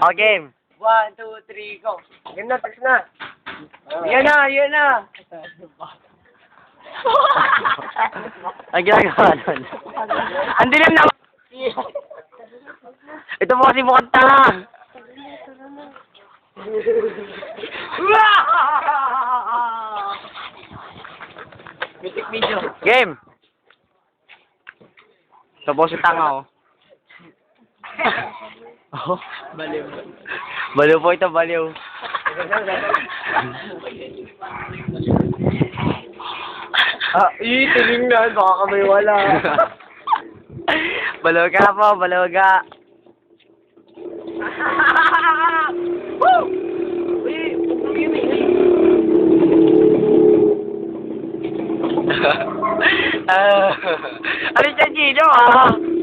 Oh, game. One, two, three, go. Yan na, tapos na. Yan na, yan na. Ang ginagawa nun. Ang dilim na. Ito po kasi mukhang tanga. Music video. Game. Ito po si tanga, oh. oh. Baliw. Baliw po ito, baliw. Ah, ii, tinignan. Baka kami wala. baliw ka po, baliw ka. Woo! Ah, ano siya, Gino, ah?